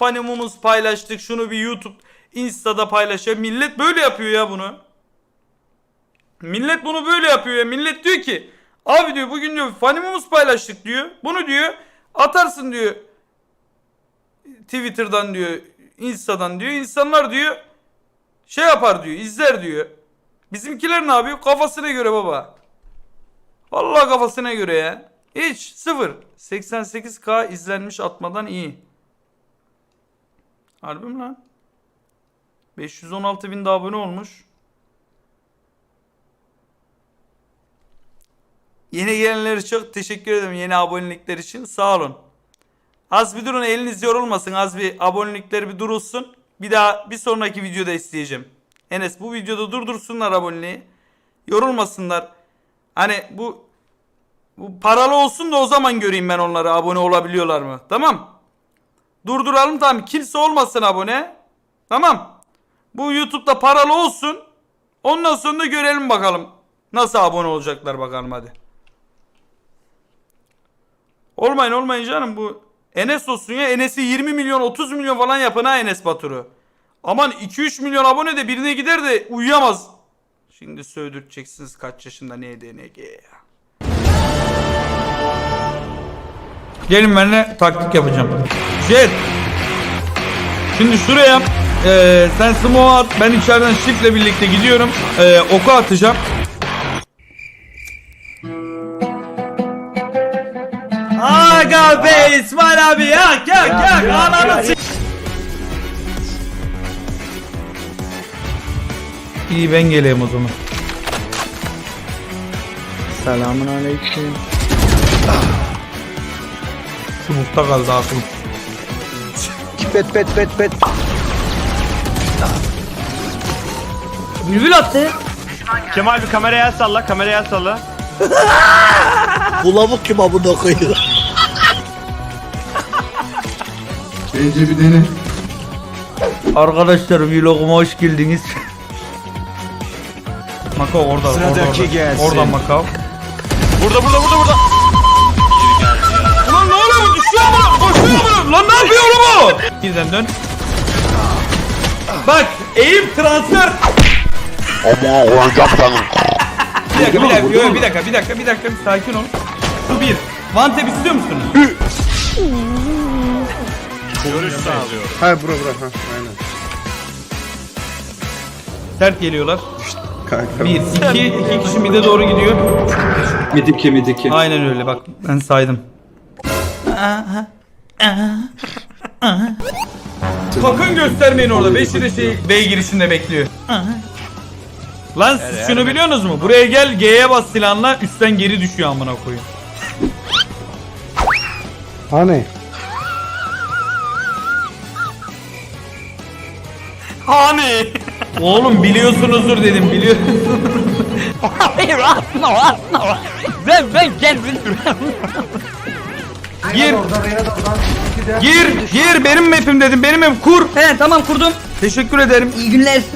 Fanimumuz paylaştık. Şunu bir YouTube, Insta'da paylaşıyor. Millet böyle yapıyor ya bunu. Millet bunu böyle yapıyor ya. Millet diyor ki abi diyor bugün diyor fanimumuz paylaştık diyor. Bunu diyor atarsın diyor. Twitter'dan diyor, Insta'dan diyor. İnsanlar diyor şey yapar diyor, izler diyor. Bizimkiler ne yapıyor? Kafasına göre baba. Vallahi kafasına göre ya. Hiç sıfır. 88k izlenmiş atmadan iyi. Harbi mi lan? 516 bin de abone olmuş. Yeni gelenlere çok teşekkür ederim yeni abonelikler için. Sağ olun. Az bir durun eliniz yorulmasın. Az bir abonelikler bir durulsun. Bir daha bir sonraki videoda isteyeceğim. Enes bu videoda durdursunlar aboneliği. Yorulmasınlar. Hani bu bu paralı olsun da o zaman göreyim ben onları abone olabiliyorlar mı? Tamam. Durduralım tamam. Kimse olmasın abone. Tamam. Bu YouTube'da paralı olsun. Ondan sonra da görelim bakalım. Nasıl abone olacaklar bakalım hadi. Olmayın olmayın canım bu Enes olsun ya Enes'i 20 milyon 30 milyon falan yapın ha Enes Batur'u. Aman 2-3 milyon abone de birine gider de uyuyamaz. Şimdi sövdürteceksiniz kaç yaşında ne DNG ya. Gelin benimle taktik yapacağım. Jet. Şimdi şuraya eee sen smoke at ben içeriden shiftle birlikte gidiyorum. Eee oku atacağım. Aga be İsmail abi yak yak yak ananı s- İyi ben geleyim o zaman. Selamun aleyküm. Smoke'ta kaldı aklım. Pet pet pet pet. Bülbül attı. Kemal bir kameraya el salla, kameraya el salla. Bu lavuk kim amına koyuyor? Bence bir dene. Arkadaşlar vloguma hoş geldiniz. Makao orada. Orada, orada. Oradan Makao. Burada, burada, burada, burada. Lan ne yapıyor oğlum bu? Birden dön. Bak eğim transfer. Ama oyuncaktan Bir dakika bir dakika yo, bir dakika bir dakika bir dakika bir sakin ol. Şu bir. Tap istiyor musunuz? Görüş sağlıyor. Ha bura bura ha aynen. Sert geliyorlar. Kanka. Bir, iki, iki kişi mide doğru gidiyor. Midiki midiki. Aynen öyle bak ben saydım. Sakın göstermeyin orada. Beşi de şey B girişinde bekliyor. Lan siz şunu biliyorsunuz mu? Buraya gel G'ye bas silahla üstten geri düşüyor amına koyayım. Hani? Hani? Oğlum biliyorsunuzdur dedim biliyor. Hayır atma atma. Ben ben kendim Gir. Gir, gir benim map'im dedim. Benim map kur. He tamam kurdum. Teşekkür ederim. İyi günler.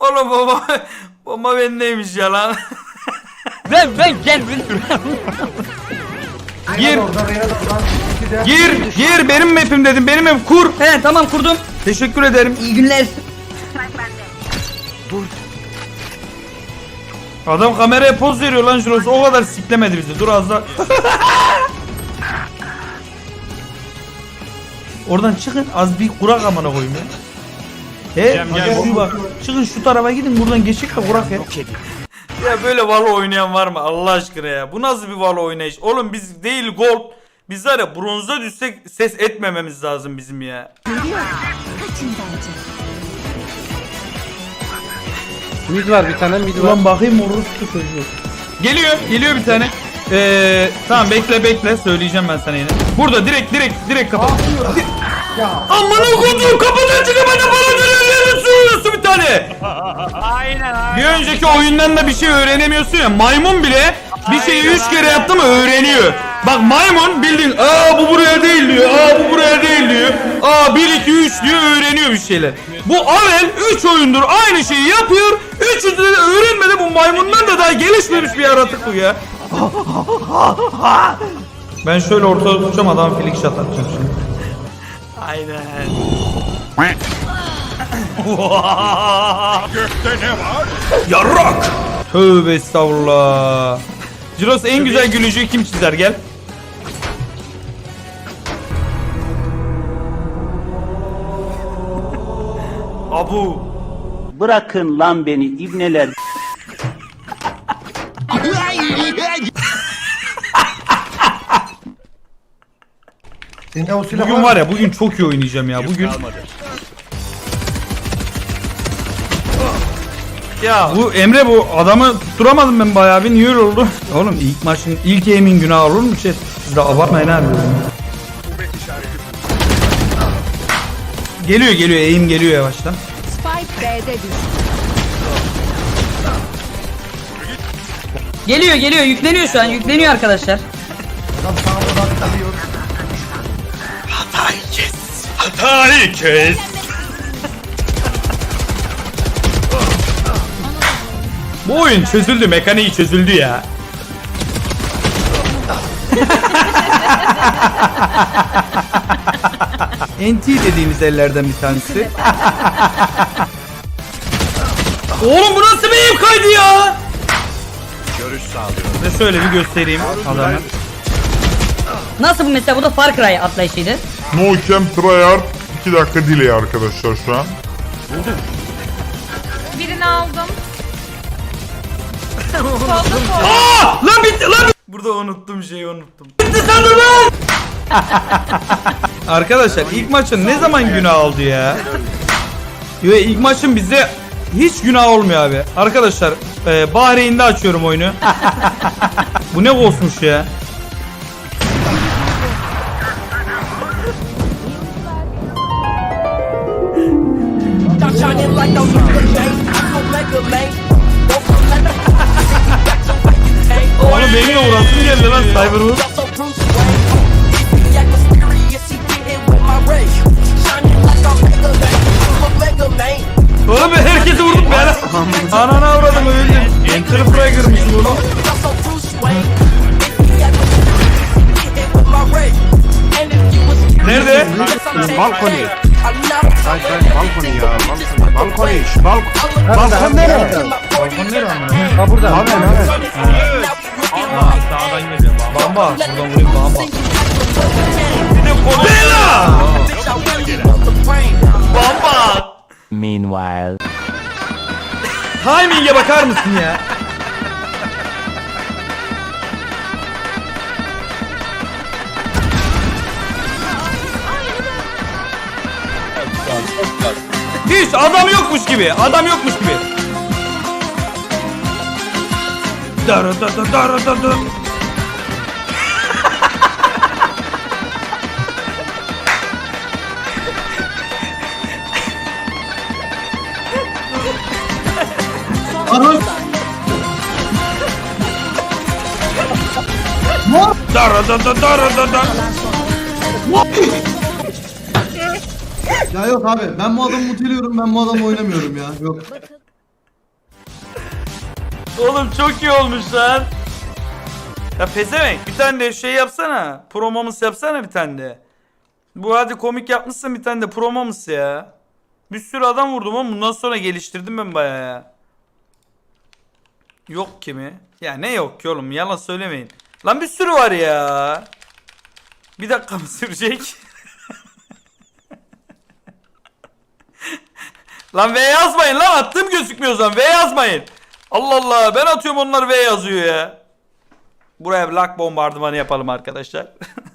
Oğlum baba bomba bendeymiş ya lan. Ben ben kendim Gir. Gir, gir benim map'im dedim. Benim map kur. He tamam kurdum. Teşekkür ederim. İyi günler. Adam kameraya poz veriyor lan Juros. O kadar siklemedi bizi. Dur az da. Oradan çıkın az bir kurak amına koyayım ya. He, Cem, bak gel. şu bak. Çıkın şu tarafa gidin buradan geçik de kurak ya. Ya böyle Valo oynayan var mı Allah aşkına ya? Bu nasıl bir Valo oynayış? Oğlum biz değil gold. Biz var ya bronza düşsek ses etmememiz lazım bizim ya. Mid var bir tane mid var. Ulan bakayım orospu çocuğu. Geliyor, geliyor bir tane. Ee, tamam bekle bekle söyleyeceğim ben sana yine. Burada direkt direkt direkt kapat. Amına koyduğum kapıdan çıkıp bana para veriyorsun söylüyorsun bir tane. Aynen aynen. Bir önceki oyundan da bir şey öğrenemiyorsun ya. Maymun bile bir şeyi üç kere yaptı mı öğreniyor. Bak maymun bildiğin aa bu buraya değil diyor. Aa bu buraya değil diyor. Aa 1 2 3 diyor öğreniyor bir şeyler. Bu Avel 3 oyundur aynı şeyi yapıyor. Üçünde de öğrenmedi bu maymundan da daha gelişmemiş bir yaratık bu ya. Ben şöyle ortada tutacağım adam flick shot atacağım şimdi. Aynen. Yarrak. Tövbe estağfurullah. Ciros en güzel gülücüğü kim çizer gel. Abu. Bırakın lan beni ibneler. Senin o silah Bugün var ya bugün çok iyi oynayacağım ya. Bugün Ya bu Emre bu adamı tutturamadım ben bayağı bir niye öyle oldu? Oğlum ilk maçın ilk emin günah olur mu chat? Siz de abartmayın abi. Geliyor geliyor eğim geliyor yavaştan. Spike B'de düştü. Geliyor geliyor yükleniyor şu an yükleniyor arkadaşlar. Hatayı kes. Bu oyun çözüldü, mekaniği çözüldü ya. NT dediğimiz ellerden bir tanesi. Oğlum bu nasıl bir ev kaydı ya? Görüş sağlıyor. Size şöyle bir göstereyim adamı. Nasıl bu mesela bu da Far Cry atlayışıydı. No Camp Tryhard 2 dakika delay arkadaşlar şu an. Birini aldım. Solda sol. Lan bitti lan! Burada unuttum şeyi unuttum. Bitti sandım lan! Arkadaşlar ilk maçın ne zaman günah oldu ya? Yo ilk maçın bize hiç günah olmuyor abi. Arkadaşlar e, Bahreyn'de açıyorum oyunu. Bu ne bozmuş ya? Oğlum benim de uğraşım geldi lan Cyberwood. Oğlum ben herkesi vurdum ben. Ananı avradım öldüm. Enter Fragger'mışım oğlum. Nerede? Balkoni. Say say balkoni ya. Balkoni. Balkoni. Balkon. Balkon nereye? Balkon nerede amına? Ha burada. Bamba. Buradan vurayım bamba. Bella! Bamba! Meanwhile. Timing'e bakar mısın ya? Hiç adam yokmuş gibi. Adam yokmuş gibi. Darı da da darı da da. Darı da da darı da da. Ya yok abi ben bu adamı muteliyorum ben bu adamı oynamıyorum ya. Yok. Oğlum çok iyi olmuş lan. Ya pezevenk bir tane de şey yapsana. Promomuz yapsana bir tane de. Bu hadi komik yapmışsın bir tane de promomuz ya. Bir sürü adam vurdum ama bundan sonra geliştirdim ben bayağı ya. Yok kimi? Ya ne yok ki oğlum yalan söylemeyin. Lan bir sürü var ya. Bir dakika mı sürecek? lan V yazmayın lan attığım gözükmüyor zaman V yazmayın. Allah Allah ben atıyorum onlar V yazıyor ya. Buraya lak bombardımanı yapalım arkadaşlar.